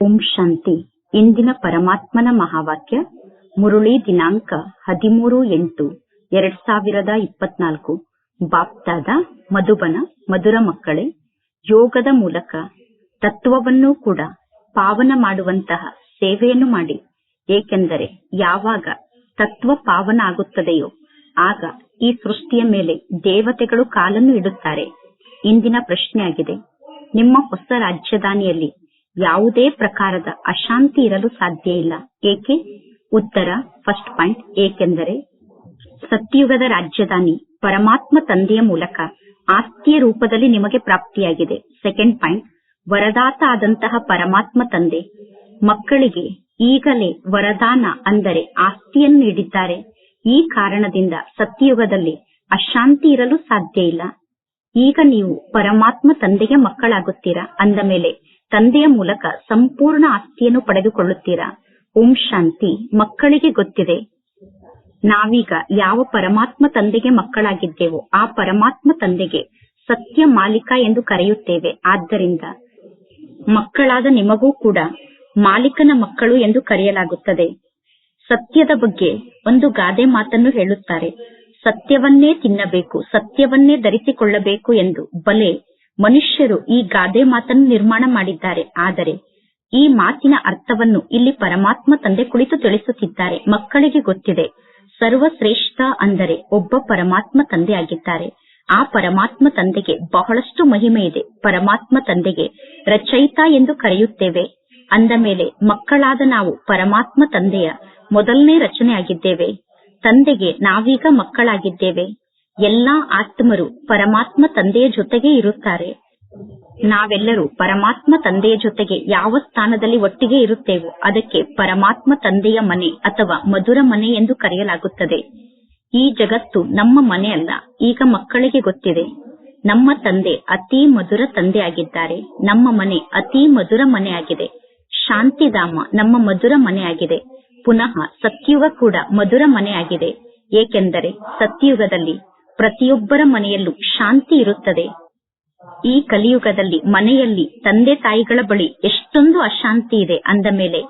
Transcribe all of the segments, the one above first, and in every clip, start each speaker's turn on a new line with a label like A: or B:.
A: ಓಂ ಶಾಂತಿ. ಇಂದಿನ ಪರಮಾತ್ಮನ ಮಹಾವಾಕ್ಯ, ಮುರುಳಿ ದಿನಾಂಕ ಹದಿಮೂರು ಎಂಟು, ಎರಡ್ ಸಾವಿರದ ಇಪ್ಪತ್ನಾಲ್ಕು. ಬಾಪ್ತಾದ ಮಧುಬನ, ಮಧುರ ಮಕ್ಕಳೇ, ಯೋಗದ ಮೂಲಕ ತತ್ವವನ್ನೂ ಕೂಡ ಪಾವನ ಮಾಡುವಂತಹ ಸೇವೆಯನ್ನು ಮಾಡಿ. ಏಕೆಂದರೆ ಯಾವಾಗ ತತ್ವ ಪಾವನ ಆಗುತ್ತದೆಯೋ, ಆಗ ಈ ಸೃಷ್ಟಿಯ ಮೇಲೆ ದೇವತೆಗಳು ಕಾಲನ್ನು ಇಡುತ್ತಾರೆ. ಇಂದಿನ ಪ್ರಶ್ನೆಯಾಗಿದೆ, ನಿಮ್ಮ ಹೊಸ ರಾಜಧಾನಿಯಲ್ಲಿ ಯಾವುದೇ ಪ್ರಕಾರದ ಅಶಾಂತಿ ಇರಲು ಸಾಧ್ಯ ಇಲ್ಲ. ಏಕೆ? ಉತ್ತರ ಫಸ್ಟ್ ಪಾಯಿಂಟ್ ಏಕೆಂದರೆ ಸತ್ಯುಗದ ರಾಜಧಾನಿ ಪರಮಾತ್ಮ ತಂದೆಯ ಮೂಲಕ ಆಸ್ತಿಯ ರೂಪದಲ್ಲಿ ನಿಮಗೆ ಪ್ರಾಪ್ತಿಯಾಗಿದೆ. ಸೆಕೆಂಡ್ ಪಾಯಿಂಟ್ ವರದಾತ ಆದಂತಹ ಪರಮಾತ್ಮ ತಂದೆ. ಮಕ್ಕಳಿಗೆ ಈಗಲೇ ವರದಾನ ಅಂದರೆ ಆಸ್ತಿಯನ್ನು ನೀಡಿದ್ದಾರೆ. ಈ ಕಾರಣದಿಂದ ಸತ್ಯಯುಗದಲ್ಲಿ ಅಶಾಂತಿ ಇರಲು ಸಾಧ್ಯ ಇಲ್ಲ. ಈಗ ನೀವು ಪರಮಾತ್ಮ ತಂದೆಗೆ ಮಕ್ಕಳಾಗುತ್ತೀರಾ? ಅಂದ ಮೇಲೆ ತಂದೆಯ ಮೂಲಕ ಸಂಪೂರ್ಣ ಆಸ್ತಿಯನ್ನು ಪಡೆದುಕೊಳ್ಳುತ್ತೀರಾ? ಓಂ ಶಾಂತಿ. ಮಕ್ಕಳಿಗೆ ಗೊತ್ತಿದೆ. ನಾವೀಗ ಯಾವ ಪರಮಾತ್ಮ ತಂದೆಗೆ ಮಕ್ಕಳಾಗಿದ್ದೇವೋ ಆ ಪರಮಾತ್ಮ ತಂದೆಗೆ ಸತ್ಯ ಮಾಲೀಕ ಎಂದು ಕರೆಯುತ್ತೇವೆ. ಆದ್ದರಿಂದ ಮಕ್ಕಳಾದ ನಿಮಗೂ ಕೂಡ ಮಾಲೀಕನ ಮಕ್ಕಳು ಎಂದು ಕರೆಯಲಾಗುತ್ತದೆ. ಸತ್ಯದ ಬಗ್ಗೆ ಒಂದು ಗಾದೆ ಮಾತನ್ನು ಹೇಳುತ್ತಾರೆ. ಸತ್ಯವನ್ನೇ ತಿನ್ನಬೇಕು, ಸತ್ಯವನ್ನೇ ಧರಿಸಿಕೊಳ್ಳಬೇಕು ಎಂದು ಬಲೆ ಮನುಷ್ಯರು ಈ ಗಾದೆ ಮಾತನ್ನು ನಿರ್ಮಾಣ ಮಾಡಿದ್ದಾರೆ. ಆದರೆ ಈ ಮಾತಿನ ಅರ್ಥವನ್ನು ಇಲ್ಲಿ ಪರಮಾತ್ಮ ತಂದೆ ಕುಳಿತು ತಿಳಿಸುತ್ತಿದ್ದಾರೆ. ಮಕ್ಕಳಿಗೆ ಗೊತ್ತಿದೆ, ಸರ್ವಶ್ರೇಷ್ಠ ಅಂದರೆ ಒಬ್ಬ ಪರಮಾತ್ಮ ತಂದೆ ಆಗಿದ್ದಾರೆ. ಆ ಪರಮಾತ್ಮ ತಂದೆಗೆ ಬಹಳಷ್ಟು ಮಹಿಮೆ ಇದೆ. ಪರಮಾತ್ಮ ತಂದೆಗೆ ರಚಯಿತ ಎಂದು ಕರೆಯುತ್ತೇವೆ. ಅಂದ ಮೇಲೆ ಮಕ್ಕಳಾದ ನಾವು ಪರಮಾತ್ಮ ತಂದೆಯ ಮೊದಲನೇ ರಚನೆ ಆಗಿದ್ದೇವೆ ತಂದೆಗೆ ನಾವೀಗ ಮಕ್ಕಳಾಗಿದ್ದೇವೆ. ಎಲ್ಲಾ ಆತ್ಮರು ಪರಮಾತ್ಮ ತಂದೆಯ ಜೊತೆಗೆ ಇರುತ್ತಾರೆ. ನಾವೆಲ್ಲರೂ ಪರಮಾತ್ಮ ತಂದೆಯ ಜೊತೆಗೆ ಯಾವ ಸ್ಥಾನದಲ್ಲಿ ಒಟ್ಟಿಗೆ ಇರುತ್ತೇವೋ ಅದಕ್ಕೆ ಪರಮಾತ್ಮ ತಂದೆಯ ಮನೆ ಅಥವಾ ಮಧುರ ಮನೆ ಎಂದು ಕರೆಯಲಾಗುತ್ತದೆ. ಈ ಜಗತ್ತು ನಮ್ಮ ಮನೆ ಅಲ್ಲ, ಈಗ ಮಕ್ಕಳಿಗೆ ಗೊತ್ತಿದೆ. ನಮ್ಮ ತಂದೆ ಅತಿ ಮಧುರ ತಂದೆ ಆಗಿದ್ದಾರೆ ನಮ್ಮ ಮನೆ ಅತಿ ಮಧುರ ಮನೆ ಆಗಿದೆ ಶಾಂತಿಧಾಮ ನಮ್ಮ ಮಧುರ ಮನೆ ಆಗಿದೆ ಪುನಃ ಸತ್ಯುಗ ಕೂಡ ಮಧುರ ಮನೆ ಆಗಿದೆ ಏಕೆಂದರೆ ಸತ್ಯುಗದಲ್ಲಿ ಪ್ರತಿಯೊಬ್ಬರ ಮನೆಯಲ್ಲೂ ಶಾಂತಿ ಇರುತ್ತದೆ. ಈ ಕಲಿಯುಗದಲ್ಲಿ ಮನೆಯಲ್ಲಿ ತಂದೆ ತಾಯಿಗಳ ಬಳಿ ಎಷ್ಟೊಂದು ಅಶಾಂತಿ ಇದೆ ಅಂದ ಮೇಲೆ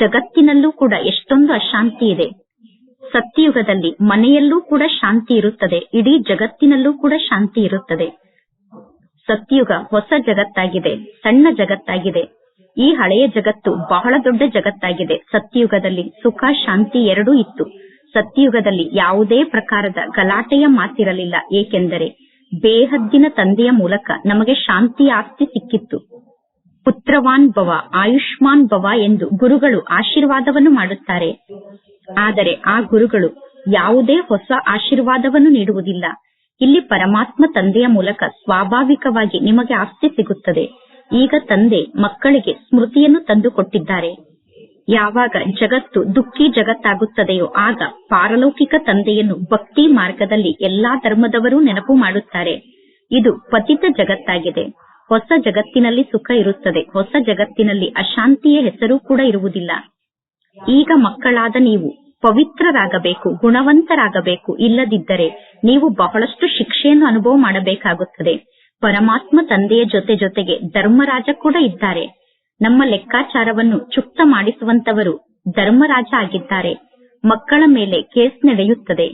A: ಜಗತ್ತಿನಲ್ಲೂ ಕೂಡ ಎಷ್ಟೊಂದು ಅಶಾಂತಿ ಇದೆ. ಸತ್ಯಯುಗದಲ್ಲಿ ಮನೆಯಲ್ಲೂ ಕೂಡ ಶಾಂತಿ ಇರುತ್ತದೆ, ಇಡೀ ಜಗತ್ತಿನಲ್ಲೂ ಕೂಡ ಶಾಂತಿ ಇರುತ್ತದೆ. ಸತ್ಯುಗ ಹೊಸ ಜಗತ್ತಾಗಿದೆ, ಸಣ್ಣ ಜಗತ್ತಾಗಿದೆ. ಈ ಹಳೆಯ ಜಗತ್ತು ಬಹಳ ದೊಡ್ಡ ಜಗತ್ತಾಗಿದೆ. ಸತ್ಯಯುಗದಲ್ಲಿ ಸುಖ, ಶಾಂತಿ ಎರಡೂ ಇತ್ತು. ಸತ್ಯಯುಗದಲ್ಲಿ ಯಾವುದೇ ಪ್ರಕಾರದ ಗಲಾಟೆಯ ಮಾತಿರಲಿಲ್ಲ. ಏಕೆಂದರೆ ಬೇಹದ್ದಿನ ತಂದೆಯ ಮೂಲಕ ನಮಗೆ ಶಾಂತಿ ಆಸ್ತಿ ಸಿಕ್ಕಿತ್ತು. ಪುತ್ರವಾನ್ ಭವ, ಆಯುಷ್ಮಾನ್ ಭವ ಎಂದು ಗುರುಗಳು ಆಶೀರ್ವಾದವನ್ನು ಮಾಡುತ್ತಾರೆ. ಆದರೆ ಆ ಗುರುಗಳು ಯಾವುದೇ ಹೊಸ ಆಶೀರ್ವಾದವನ್ನು ನೀಡುವುದಿಲ್ಲ. ಇಲ್ಲಿ ಪರಮಾತ್ಮ ತಂದೆಯ ಮೂಲಕ ಸ್ವಾಭಾವಿಕವಾಗಿ ನಿಮಗೆ ಆಸ್ತಿ ಸಿಗುತ್ತದೆ. ಈಗ ತಂದೆ ಮಕ್ಕಳಿಗೆ ಸ್ಮೃತಿಯನ್ನು ತಂದು ಕೊಟ್ಟಿದ್ದಾರೆ ಯಾವಾಗ ಜಗತ್ತು ದುಃಖಿ ಜಗತ್ತಾಗುತ್ತದೆಯೋ ಆಗ ಪಾರಲೌಕಿಕ ತಂದೆಯನ್ನು ಭಕ್ತಿ ಮಾರ್ಗದಲ್ಲಿ ಎಲ್ಲಾ ಧರ್ಮದವರೂ ನೆನಪು ಮಾಡುತ್ತಾರೆ. ಇದು ಪತಿತ ಜಗತ್ತಾಗಿದೆ. ಹೊಸ ಜಗತ್ತಿನಲ್ಲಿ ಸುಖ ಇರುತ್ತದೆ. ಹೊಸ ಜಗತ್ತಿನಲ್ಲಿ ಅಶಾಂತಿಯ ಹೆಸರು ಕೂಡ ಇರುವುದಿಲ್ಲ. ಈಗ ಮಕ್ಕಳಾದ ನೀವು ಪವಿತ್ರರಾಗಬೇಕು, ಗುಣವಂತರಾಗಬೇಕು. ಇಲ್ಲದಿದ್ದರೆ ನೀವು ಬಹಳಷ್ಟು ಶಿಕ್ಷೆಯನ್ನು ಅನುಭವ ಮಾಡಬೇಕಾಗುತ್ತದೆ. ಪರಮಾತ್ಮ ತಂದೆಯ ಜೊತೆ ಜೊತೆಗೆ ಧರ್ಮರಾಜ ಕೂಡ ಇದ್ದಾರೆ. ನಮ್ಮ ಲೆಕ್ಕಾಚಾರವನ್ನು ಚುಕ್ತ ಮಾಡಿಸುವಂತವರು ಧರ್ಮರಾಜ ಆಗಿದ್ದಾರೆ. ಮಕ್ಕಳ ಮೇಲೆ ಕೇಸ್ ನಡೆಯುತ್ತದೆ.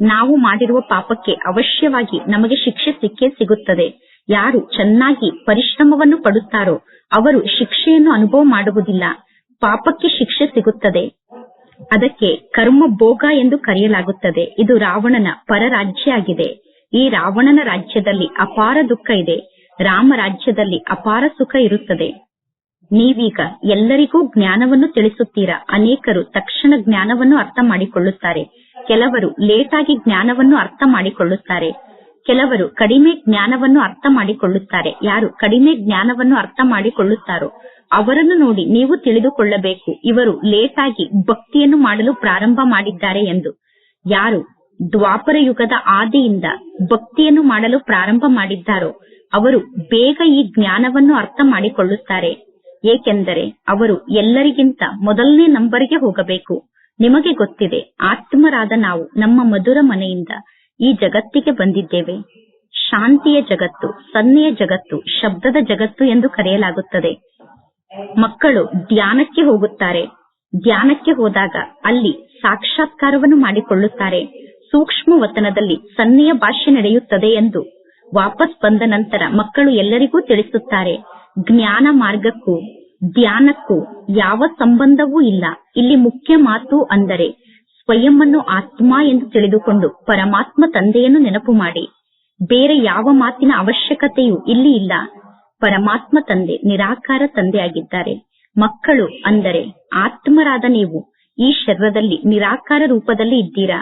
A: ನಾವು ಮಾಡಿರುವ ಪಾಪಕ್ಕೆ ಅವಶ್ಯವಾಗಿ ನಮಗೆ ಶಿಕ್ಷೆ ಸಿಕ್ಕೇ ಸಿಗುತ್ತದೆ. ಯಾರು ಚೆನ್ನಾಗಿ ಪರಿಶ್ರಮವನ್ನು ಪಡುತ್ತಾರೋ ಅವರು ಶಿಕ್ಷೆಯನ್ನು ಅನುಭವ ಮಾಡುವುದಿಲ್ಲ. ಪಾಪಕ್ಕೆ ಶಿಕ್ಷೆ ಸಿಗುತ್ತದೆ. ಅದಕ್ಕೆ ಕರ್ಮ ಭೋಗ ಎಂದು ಕರೆಯಲಾಗುತ್ತದೆ. ಇದು ರಾವಣನ ಪರರಾಜ್ಯ ಆಗಿದೆ ಈ ರಾವಣನ ರಾಜ್ಯದಲ್ಲಿ ಅಪಾರ ದುಃಖ ಇದೆ. ರಾಮ ರಾಜ್ಯದಲ್ಲಿ ಅಪಾರ ಸುಖ ಇರುತ್ತದೆ. ನೀವೀಗ ಎಲ್ಲರಿಗೂ ಜ್ಞಾನವನ್ನು ತಿಳಿಸುತ್ತೀರಾ? ಅನೇಕರು ತಕ್ಷಣ ಜ್ಞಾನವನ್ನು ಅರ್ಥ ಮಾಡಿಕೊಳ್ಳುತ್ತಾರೆ. ಕೆಲವರು ಲೇಟ್ ಆಗಿ ಜ್ಞಾನವನ್ನು ಅರ್ಥ ಮಾಡಿಕೊಳ್ಳುತ್ತಾರೆ. ಕೆಲವರು ಕಡಿಮೆ ಜ್ಞಾನವನ್ನು ಅರ್ಥ ಮಾಡಿಕೊಳ್ಳುತ್ತಾರೆ. ಯಾರು ಕಡಿಮೆ ಜ್ಞಾನವನ್ನು ಅರ್ಥ ಮಾಡಿಕೊಳ್ಳುತ್ತಾರೋ, ಅವರನ್ನು ನೋಡಿ ನೀವು ತಿಳಿದುಕೊಳ್ಳಬೇಕು. ಇವರು ಲೇಟ್ ಆಗಿ ಭಕ್ತಿಯನ್ನು ಮಾಡಲು ಪ್ರಾರಂಭ ಮಾಡಿದ್ದಾರೆ ಎಂದು. ಯಾರು ದ್ವಾಪರ ಯುಗದ ಆದಿಯಿಂದ ಭಕ್ತಿಯನ್ನು ಮಾಡಲು ಪ್ರಾರಂಭ ಮಾಡಿದ್ದಾರೋ, ಅವರು ಬೇಗ ಈ ಜ್ಞಾನವನ್ನು ಅರ್ಥ ಮಾಡಿಕೊಳ್ಳುತ್ತಾರೆ. ಏಕೆಂದರೆ ಅವರು ಎಲ್ಲರಿಗಿಂತ ಮೊದಲನೇ ನಂಬರ್ಗೆ ಹೋಗಬೇಕು. ನಿಮಗೆ ಗೊತ್ತಿದೆ, ಆತ್ಮರಾದ ನಾವು ನಮ್ಮ ಮಧುರ ಮನೆಯಿಂದ ಈ ಜಗತ್ತಿಗೆ ಬಂದಿದ್ದೇವೆ. ಶಾಂತಿಯ ಜಗತ್ತು, ಸನ್ನೆಯ ಜಗತ್ತು, ಶಬ್ದದ ಜಗತ್ತು ಎಂದು ಕರೆಯಲಾಗುತ್ತದೆ. ಮಕ್ಕಳು ಧ್ಯಾನಕ್ಕೆ ಹೋಗುತ್ತಾರೆ. ಧ್ಯಾನಕ್ಕೆ ಹೋದಾಗ ಅಲ್ಲಿ ಸಾಕ್ಷಾತ್ಕಾರವನ್ನು ಮಾಡಿಕೊಳ್ಳುತ್ತಾರೆ. ಸೂಕ್ಷ್ಮ ವತನದಲ್ಲಿ ಸನ್ನೆಯ ಭಾಷೆ ನಡೆಯುತ್ತದೆ ಎಂದು ವಾಪಸ್ ಬಂದ ನಂತರ ಮಕ್ಕಳು ಎಲ್ಲರಿಗೂ ತಿಳಿಸುತ್ತಾರೆ, ಜ್ಞಾನ ಮಾರ್ಗಕ್ಕೂ, ಧ್ಯಾನಕ್ಕೂ ಯಾವ ಸಂಬಂಧವೂ ಇಲ್ಲ. ಇಲ್ಲಿ ಮುಖ್ಯ ಮಾತು ಅಂದರೆ ಸ್ವಯಂವನ್ನು ಆತ್ಮ ಎಂದು ತಿಳಿದುಕೊಂಡು ಪರಮಾತ್ಮ ತಂದೆಯನ್ನು ನೆನಪು ಮಾಡಿ. ಬೇರೆ ಯಾವ ಮಾತಿನ ಅವಶ್ಯಕತೆಯೂ ಇಲ್ಲಿ ಇಲ್ಲ. ಪರಮಾತ್ಮ ತಂದೆ ನಿರಾಕಾರ ತಂದೆಯಾಗಿದ್ದಾರೆ. ಮಕ್ಕಳು ಅಂದರೆ ಆತ್ಮರಾದ ನೀವು ಈ ಶರೀರದಲ್ಲಿ ನಿರಾಕಾರ ರೂಪದಲ್ಲಿ ಇದ್ದೀರಾ?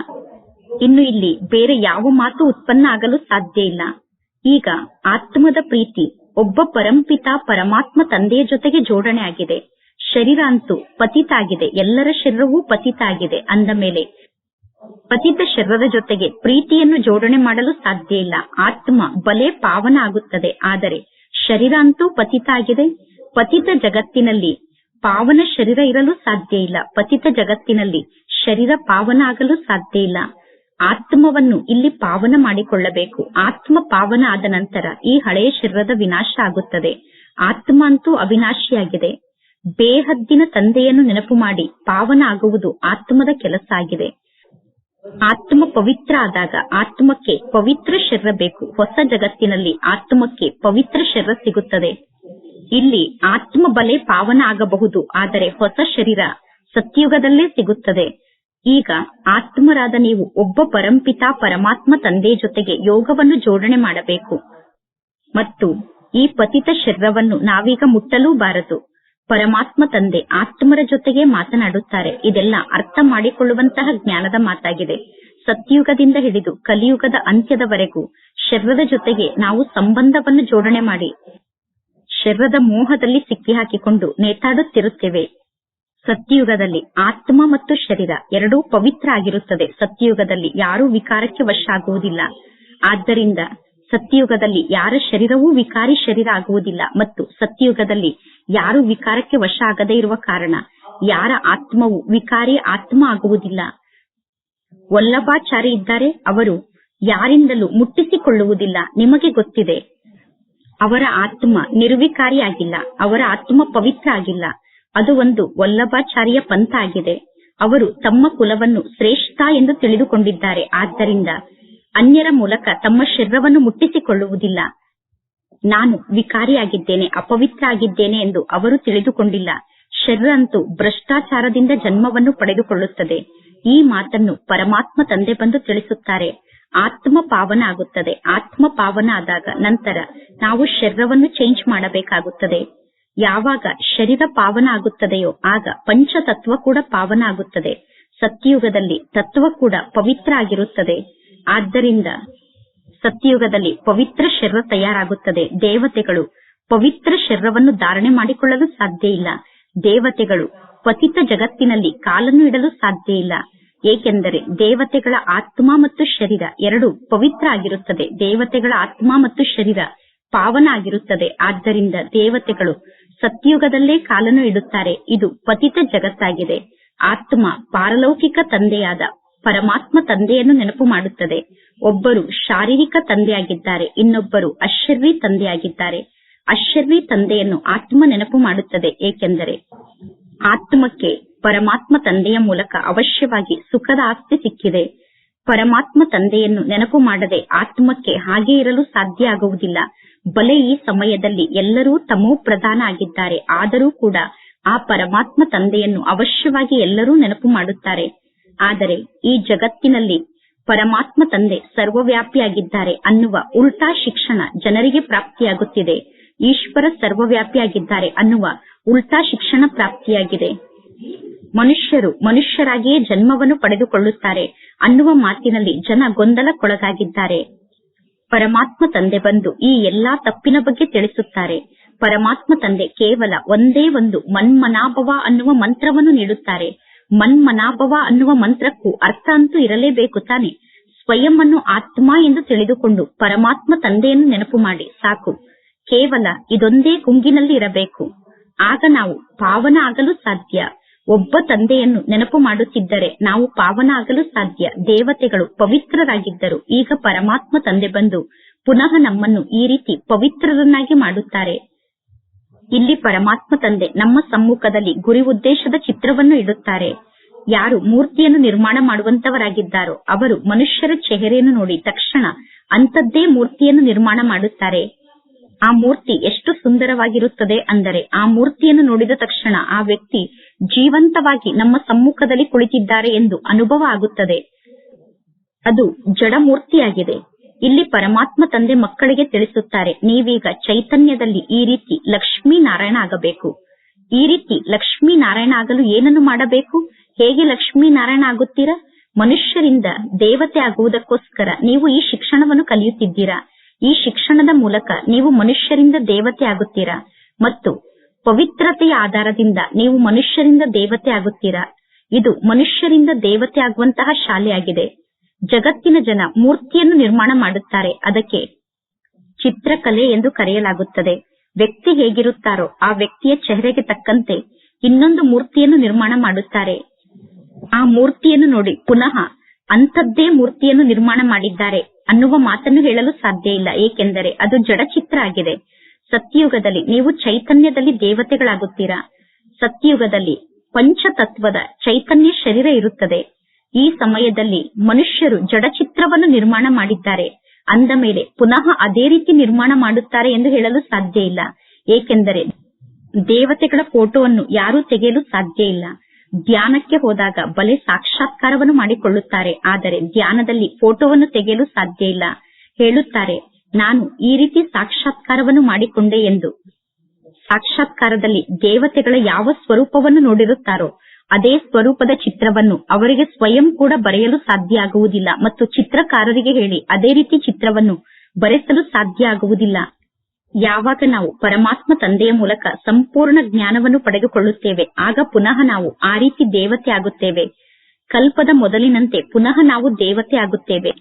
A: ಇನ್ನು ಇಲ್ಲಿ ಬೇರೆ ಯಾವ ಮಾತು ಉತ್ಪನ್ನ ಆಗಲು ಸಾಧ್ಯ ಇಲ್ಲ. ಈಗ ಆತ್ಮದ ಪ್ರೀತಿ ಒಬ್ಬ ಪರಂಪಿತ ಪರಮಾತ್ಮ ತಂದೆಯ ಜೊತೆಗೆ ಜೋಡಣೆ ಆಗಿದೆ. ಶರೀರ ಅಂತೂ ಪತಿತ ಆಗಿದೆ. ಎಲ್ಲರ ಶರೀರವೂ ಪತಿತ ಆಗಿದೆ ಅಂದ ಮೇಲೆ ಪತಿತ ಶರೀರದ ಜೊತೆಗೆ ಪ್ರೀತಿಯನ್ನು ಜೋಡಣೆ ಮಾಡಲು ಸಾಧ್ಯ ಇಲ್ಲ. ಆತ್ಮ ಬಲೆ ಪಾವನ ಆಗುತ್ತದೆ. ಆದರೆ ಶರೀರ ಅಂತೂ ಪತಿತ ಆಗಿದೆ. ಪತಿತ ಜಗತ್ತಿನಲ್ಲಿ ಪಾವನ ಶರೀರ ಇರಲು ಸಾಧ್ಯ ಇಲ್ಲ. ಪತಿತ ಜಗತ್ತಿನಲ್ಲಿ ಶರೀರ ಪಾವನ ಆಗಲು ಸಾಧ್ಯ ಇಲ್ಲ. ಆತ್ಮವನ್ನು ಇಲ್ಲಿ ಪಾವನ ಮಾಡಿಕೊಳ್ಳಬೇಕು. ಆತ್ಮ ಪಾವನ ಆದ ನಂತರ ಈ ಹಳೆಯ ಶರೀರದ ವಿನಾಶ ಆಗುತ್ತದೆ. ಆತ್ಮ ಅಂತೂ ಅವಿನಾಶಿಯಾಗಿದೆ. ಬೇಹದ್ದಿನ ತಂದೆಯನ್ನು ನೆನಪು ಮಾಡಿ ಪಾವನ ಆಗುವುದು ಆತ್ಮದ ಕೆಲಸ ಆಗಿದೆ. ಆತ್ಮ ಪವಿತ್ರ ಆದಾಗ ಆತ್ಮಕ್ಕೆ ಪವಿತ್ರ ಶರೀರ ಬೇಕು. ಹೊಸ ಜಗತ್ತಿನಲ್ಲಿ ಆತ್ಮಕ್ಕೆ ಪವಿತ್ರ ಶರೀರ ಸಿಗುತ್ತದೆ. ಇಲ್ಲಿ ಆತ್ಮ ಬಲೆ ಪಾವನ ಆಗಬಹುದು, ಆದರೆ ಹೊಸ ಶರೀರ ಸತ್ಯುಗದಲ್ಲೇ ಸಿಗುತ್ತದೆ. ಈಗ ಆತ್ಮರಾದ ನೀವು ಒಬ್ಬ ಪರಂಪಿತಾ ಪರಮಾತ್ಮ ತಂದೆ ಜೊತೆಗೆ ಯೋಗವನ್ನು ಜೋಡಣೆ ಮಾಡಬೇಕು. ಮತ್ತು ಈ ಪತಿತ ಶರೀರವನ್ನು ನಾವೀಗ ಮುಟ್ಟಲೂ ಬಾರದು ಪರಮಾತ್ಮ ತಂದೆ ಆತ್ಮರ ಜೊತೆಗೆ ಮಾತನಾಡುತ್ತಾರೆ. ಇದೆಲ್ಲ ಅರ್ಥ ಮಾಡಿಕೊಳ್ಳುವಂತಹ ಜ್ಞಾನದ ಮಾತಾಗಿದೆ. ಸತ್ಯುಗದಿಂದ ಹಿಡಿದು ಕಲಿಯುಗದ ಅಂತ್ಯದವರೆಗೂ ಶರೀರದ ಜೊತೆಗೆ ನಾವು ಸಂಬಂಧವನ್ನು ಜೋಡಣೆ ಮಾಡಿ, ಶರೀರದ ಮೋಹದಲ್ಲಿ ಸಿಕ್ಕಿಹಾಕಿಕೊಂಡು ನೇತಾಡುತ್ತಿರುತ್ತೇವೆ. ಸತ್ಯಯುಗದಲ್ಲಿ ಆತ್ಮ ಮತ್ತು ಶರೀರ ಎರಡೂ ಪವಿತ್ರ ಆಗಿರುತ್ತದೆ. ಸತ್ಯಯುಗದಲ್ಲಿ ಯಾರೂ ವಿಕಾರಕ್ಕೆ ವಶ ಆಗುವುದಿಲ್ಲ ಆದ್ದರಿಂದ ಸತ್ಯಯುಗದಲ್ಲಿ ಯಾರ ಶರೀರವೂ ವಿಕಾರಿ ಶರೀರ ಆಗುವುದಿಲ್ಲ ಮತ್ತು ಸತ್ಯಯುಗದಲ್ಲಿ ಯಾರು ವಿಕಾರಕ್ಕೆ ವಶ ಆಗದೇ ಇರುವ ಕಾರಣ ಯಾರ ಆತ್ಮವು ವಿಕಾರಿ ಆತ್ಮ ಆಗುವುದಿಲ್ಲ. ವಲ್ಲಭಾಚಾರಿ ಇದ್ದಾರೆ. ಅವರು ಯಾರಿಂದಲೂ ಮುಟ್ಟಿಸಿಕೊಳ್ಳುವುದಿಲ್ಲ. ನಿಮಗೆ ಗೊತ್ತಿದೆ, ಅವರ ಆತ್ಮ ನಿರ್ವಿಕಾರಿಯಾಗಿಲ್ಲ, ಅವರ ಆತ್ಮ ಪವಿತ್ರ ಆಗಿಲ್ಲ. ಅದು ಒಂದು ವಲ್ಲಭಾಚಾರ್ಯ ಪಂಥ ಆಗಿದೆ ಅವರು ತಮ್ಮ ಕುಲವನ್ನು ಶ್ರೇಷ್ಠ ಎಂದು ತಿಳಿದುಕೊಂಡಿದ್ದಾರೆ. ಆದ್ದರಿಂದ ಅನ್ಯರ ಮೂಲಕ ತಮ್ಮ ಶರೀರವನ್ನು ಮುಟ್ಟಿಸಿಕೊಳ್ಳುವುದಿಲ್ಲ. ನಾನು ವಿಕಾರಿಯಾಗಿದ್ದೇನೆ, ಅಪವಿತ್ರ ಆಗಿದ್ದೇನೆ ಎಂದು ಅವರು ತಿಳಿದುಕೊಂಡಿಲ್ಲ. ಶರೀರ ಅಂತೂ ಭ್ರಷ್ಟಾಚಾರದಿಂದ ಜನ್ಮವನ್ನು ಪಡೆದುಕೊಳ್ಳುತ್ತದೆ. ಈ ಮಾತನ್ನು ಪರಮಾತ್ಮ ತಂದೆ ಬಂದು ತಿಳಿಸುತ್ತಾರೆ. ಆತ್ಮ ಪಾವನ ಆಗುತ್ತದೆ. ಆತ್ಮ ಪಾವನ ಆದಾಗ ನಂತರ ನಾವು ಶರೀರವನ್ನು ಚೇಂಜ್ ಮಾಡಬೇಕಾಗುತ್ತದೆ. ಯಾವಾಗ ಶರೀರ ಪಾವನ ಆಗುತ್ತದೆಯೋ ಆಗ ಪಂಚತತ್ವ ಕೂಡ ಪಾವನ ಆಗುತ್ತದೆ. ಸತ್ಯಯುಗದಲ್ಲಿ ತತ್ವ ಕೂಡ ಪವಿತ್ರ ಆಗಿರುತ್ತದೆ. ಆದ್ದರಿಂದ ಸತ್ಯಯುಗದಲ್ಲಿ ಪವಿತ್ರ ಶರೀರ ತಯಾರಾಗುತ್ತದೆ. ದೇವತೆಗಳು ಪವಿತ್ರ ಶರೀರವನ್ನು ಧಾರಣೆ ಮಾಡಿಕೊಳ್ಳಲು ಸಾಧ್ಯ ಇಲ್ಲ. ದೇವತೆಗಳು ಪತಿತ ಜಗತ್ತಿನಲ್ಲಿ ಕಾಲನ್ನು ಇಡಲು ಸಾಧ್ಯ ಇಲ್ಲ. ಏಕೆಂದರೆ ದೇವತೆಗಳ ಆತ್ಮ ಮತ್ತು ಶರೀರ ಎರಡು ಪವಿತ್ರ ಆಗಿರುತ್ತದೆ. ದೇವತೆಗಳ ಆತ್ಮ ಮತ್ತು ಶರೀರ ಪಾವನ ಆಗಿರುತ್ತದೆ. ಆದ್ದರಿಂದ ದೇವತೆಗಳು ಸತ್ಯುಗದಲ್ಲೇ ಕಾಲನ್ನು ಇಡುತ್ತಾರೆ. ಇದು ಪತಿತ ಜಗತ್ತಾಗಿದೆ. ಆತ್ಮ ಪಾರಲೌಕಿಕ ತಂದೆಯಾದ ಪರಮಾತ್ಮ ತಂದೆಯನ್ನು ನೆನಪು ಮಾಡುತ್ತದೆ. ಒಬ್ಬರು ಶಾರೀರಿಕ ತಂದೆಯಾಗಿದ್ದಾರೆ, ಇನ್ನೊಬ್ಬರು ಅಶರ್ವಿ ತಂದೆಯಾಗಿದ್ದಾರೆ. ಅಶರ್ವಿ ತಂದೆಯನ್ನು ಆತ್ಮ ನೆನಪು ಮಾಡುತ್ತದೆ, ಏಕೆಂದರೆ ಆತ್ಮಕ್ಕೆ ಪರಮಾತ್ಮ ತಂದೆಯ ಮೂಲಕ ಅವಶ್ಯವಾಗಿ ಸುಖದ ಆಸ್ತಿ ಸಿಕ್ಕಿದೆ. ಪರಮಾತ್ಮ ತಂದೆಯನ್ನು ನೆನಪು ಮಾಡದೆ ಆತ್ಮಕ್ಕೆ ಹಾಗೆ ಇರಲು ಸಾಧ್ಯ ಆಗುವುದಿಲ್ಲ. ಬಲೆ ಈ ಸಮಯದಲ್ಲಿ ಎಲ್ಲರೂ ತಮೋ ಪ್ರಧಾನ ಆಗಿದ್ದಾರೆ. ಆದರೂ ಕೂಡ ಆ ಪರಮಾತ್ಮ ತಂದೆಯನ್ನು ಅವಶ್ಯವಾಗಿ ಎಲ್ಲರೂ ನೆನಪು ಮಾಡುತ್ತಾರೆ. ಆದರೆ ಈ ಜಗತ್ತಿನಲ್ಲಿ ಪರಮಾತ್ಮ ತಂದೆ ಸರ್ವವ್ಯಾಪಿಯಾಗಿದ್ದಾರೆ ಅನ್ನುವ ಉಲ್ಟಾ ಶಿಕ್ಷಣ ಜನರಿಗೆ ಪ್ರಾಪ್ತಿಯಾಗುತ್ತಿದೆ. ಈಶ್ವರ ಸರ್ವವ್ಯಾಪಿಯಾಗಿದ್ದಾರೆ ಅನ್ನುವ ಉಲ್ಟಾ ಶಿಕ್ಷಣ ಪ್ರಾಪ್ತಿಯಾಗಿದೆ. ಮನುಷ್ಯರು ಮನುಷ್ಯರಾಗಿಯೇ ಜನ್ಮವನ್ನು ಪಡೆದುಕೊಳ್ಳುತ್ತಾರೆ ಅನ್ನುವ ಮಾತಿನಲ್ಲಿ ಜನ ಗೊಂದಲಕ್ಕೊಳಗಾಗಿದ್ದಾರೆ. ಪರಮಾತ್ಮ ತಂದೆ ಬಂದು ಈ ಎಲ್ಲಾ ತಪ್ಪಿನ ಬಗ್ಗೆ ತಿಳಿಸುತ್ತಾರೆ. ಪರಮಾತ್ಮ ತಂದೆ ಕೇವಲ ಒಂದೇ ಒಂದು ಮನ್ಮನಾಭವ ಅನ್ನುವ ಮಂತ್ರವನ್ನು ನೀಡುತ್ತಾರೆ. ಮನ್ಮನಾಭವ ಅನ್ನುವ ಮಂತ್ರಕ್ಕೂ ಅರ್ಥ ಅಂತೂ ಇರಲೇಬೇಕು ತಾನೆ. ಸ್ವಯಂ ಅನ್ನು ಆತ್ಮ ಎಂದು ತಿಳಿದುಕೊಂಡು ಪರಮಾತ್ಮ ತಂದೆಯನ್ನು ನೆನಪು ಮಾಡಿ, ಸಾಕು. ಕೇವಲ ಇದೊಂದೇ ಗುಂಗಿನಲ್ಲಿ ಇರಬೇಕು ಆಗ ನಾವು ಪಾವನ ಆಗಲು ಸಾಧ್ಯ. ಒಬ್ಬ ತಂದೆಯನ್ನು ನೆನಪು ಮಾಡುತ್ತಿದ್ದರೆ ನಾವು ಪಾವನ ಆಗಲು ಸಾಧ್ಯ. ದೇವತೆಗಳು ಪವಿತ್ರರಾಗಿದ್ದರು. ಈಗ ಪರಮಾತ್ಮ ತಂದೆ ಬಂದು ಪುನಃ ನಮ್ಮನ್ನು ಈ ರೀತಿ ಪವಿತ್ರರನ್ನಾಗಿ ಮಾಡುತ್ತಾರೆ. ಇಲ್ಲಿ ಪರಮಾತ್ಮ ತಂದೆ ನಮ್ಮ ಸಮ್ಮುಖದಲ್ಲಿ ಗುರಿ ಉದ್ದೇಶದ ಚಿತ್ರವನ್ನು ಇಡುತ್ತಾರೆ. ಯಾರು ಮೂರ್ತಿಯನ್ನು ನಿರ್ಮಾಣ ಮಾಡುವಂತವರಾಗಿದ್ದಾರೋ ಅವರು ಮನುಷ್ಯರ ಚೆಹರೆಯನ್ನು ನೋಡಿ ತಕ್ಷಣ ಅಂತದ್ದೇ ಮೂರ್ತಿಯನ್ನು ನಿರ್ಮಾಣ ಮಾಡುತ್ತಾರೆ. ಆ ಮೂರ್ತಿ ಎಷ್ಟು ಸುಂದರವಾಗಿರುತ್ತದೆ ಅಂದರೆ ಆ ಮೂರ್ತಿಯನ್ನು ನೋಡಿದ ತಕ್ಷಣ ಆ ವ್ಯಕ್ತಿ ಜೀವಂತವಾಗಿ ನಮ್ಮ ಸಮ್ಮುಖದಲ್ಲಿ ಕುಳಿತಿದ್ದಾರೆ ಎಂದು ಅನುಭವ ಆಗುತ್ತದೆ. ಅದು ಜಡ ಮೂರ್ತಿಯಾಗಿದೆ. ಇಲ್ಲಿ ಪರಮಾತ್ಮ ತಂದೆ ಮಕ್ಕಳಿಗೆ ತಿಳಿಸುತ್ತಾರೆ, ನೀವೀಗ ಚೈತನ್ಯದಲ್ಲಿ ಈ ರೀತಿ ಲಕ್ಷ್ಮೀ ನಾರಾಯಣ ಆಗಬೇಕು. ಈ ರೀತಿ ಲಕ್ಷ್ಮೀ ನಾರಾಯಣ ಆಗಲು ಏನನ್ನು ಮಾಡಬೇಕು? ಹೇಗೆ ಲಕ್ಷ್ಮೀ ನಾರಾಯಣ ಆಗುತ್ತೀರಾ? ಮನುಷ್ಯರಿಂದ ದೇವತೆ ಆಗುವುದಕ್ಕೋಸ್ಕರ ನೀವು ಈ ಶಿಕ್ಷಣವನ್ನು ಕಲಿಯುತ್ತಿದ್ದೀರಾ? ಈ ಶಿಕ್ಷಣದ ಮೂಲಕ ನೀವು ಮನುಷ್ಯರಿಂದ ದೇವತೆ ಆಗುತ್ತೀರಾ? ಮತ್ತು ಪವಿತ್ರತೆಯ ಆಧಾರದಿಂದ ನೀವು ಮನುಷ್ಯರಿಂದ ದೇವತೆ ಆಗುತ್ತೀರಾ? ಇದು ಮನುಷ್ಯರಿಂದ ದೇವತೆ ಆಗುವಂತಹ ಶಾಲೆಯಾಗಿದೆ. ಜಗತ್ತಿನ ಜನ ಮೂರ್ತಿಯನ್ನು ನಿರ್ಮಾಣ ಮಾಡುತ್ತಾರೆ. ಅದಕ್ಕೆ ಚಿತ್ರಕಲೆ ಎಂದು ಕರೆಯಲಾಗುತ್ತದೆ. ವ್ಯಕ್ತಿ ಹೇಗಿರುತ್ತಾರೋ ಆ ವ್ಯಕ್ತಿಯ ಚೆಹರೆಗೆ ತಕ್ಕಂತೆ ಇನ್ನೊಂದು ಮೂರ್ತಿಯನ್ನು ನಿರ್ಮಾಣ ಮಾಡುತ್ತಾರೆ. ಆ ಮೂರ್ತಿಯನ್ನು ನೋಡಿ ಪುನಃ ಅಂಥದ್ದೇ ಮೂರ್ತಿಯನ್ನು ನಿರ್ಮಾಣ ಮಾಡಿದ್ದಾರೆ ಅನ್ನುವ ಮಾತನ್ನು ಹೇಳಲು ಸಾಧ್ಯ ಇಲ್ಲ. ಏಕೆಂದರೆ ಅದು ಜಡ ಚಿತ್ರ ಆಗಿದೆ. ಸತ್ಯಯುಗದಲ್ಲಿ ನೀವು ಚೈತನ್ಯದಲ್ಲಿ ದೇವತೆಗಳಾಗುತ್ತೀರಾ? ಸತ್ಯಯುಗದಲ್ಲಿ ಪಂಚತತ್ವದ ಚೈತನ್ಯ ಶರೀರ ಇರುತ್ತದೆ. ಈ ಸಮಯದಲ್ಲಿ ಮನುಷ್ಯರು ಜಡಚಿತ್ರವನ್ನು ನಿರ್ಮಾಣ ಮಾಡಿದ್ದಾರೆ. ಅಂದ ಮೇಲೆ ಪುನಃ ಅದೇ ರೀತಿ ನಿರ್ಮಾಣ ಮಾಡುತ್ತಾರೆ ಎಂದು ಹೇಳಲು ಸಾಧ್ಯ ಇಲ್ಲ. ಏಕೆಂದರೆ ದೇವತೆಗಳ ಫೋಟೋವನ್ನು ಯಾರೂ ತೆಗೆಯಲು ಸಾಧ್ಯ ಇಲ್ಲ. ಧ್ಯಾನಕ್ಕೆ ಹೋದಾಗ ಬಲೆ ಸಾಕ್ಷಾತ್ಕಾರವನ್ನು ಮಾಡಿಕೊಳ್ಳುತ್ತಾರೆ. ಆದರೆ ಧ್ಯಾನದಲ್ಲಿ ಫೋಟೋವನ್ನು ತೆಗೆಯಲು ಸಾಧ್ಯ ಇಲ್ಲ. ಹೇಳುತ್ತಾರೆ, ನಾನು ಈ ರೀತಿ ಸಾಕ್ಷಾತ್ಕಾರವನ್ನು ಮಾಡಿಕೊಂಡೆ ಎಂದು. ಸಾಕ್ಷಾತ್ಕಾರದಲ್ಲಿ ದೇವತೆಗಳ ಯಾವ ಸ್ವರೂಪವನ್ನು ನೋಡಿರುತ್ತಾರೋ, ಅದೇ ಸ್ವರೂಪದ ಚಿತ್ರವನ್ನು ಅವರಿಗೆ ಸ್ವಯಂ ಕೂಡ ಬರೆಯಲು ಸಾಧ್ಯ ಆಗುವುದಿಲ್ಲ. ಮತ್ತು ಚಿತ್ರಕಾರರಿಗೆ ಹೇಳಿ, ಅದೇ ರೀತಿ ಚಿತ್ರವನ್ನು ಬರೆಸಲು ಸಾಧ್ಯ ಆಗುವುದಿಲ್ಲ. ಯಾವಾಗ ನಾವು ಪರಮಾತ್ಮ ತಂದೆಯ ಮೂಲಕ ಸಂಪೂರ್ಣ ಜ್ಞಾನವನ್ನು ಪಡೆದುಕೊಳ್ಳುತ್ತೇವೆ, ಆಗ ಪುನಃ ನಾವು ಆ ರೀತಿ ದೇವತೆ ಆಗುತ್ತೇವೆ. ಕಲ್ಪದ ಮೊದಲಿನಂತೆ ಪುನಃ ನಾವು ದೇವತೆ ಆಗುತ್ತೇವೆ.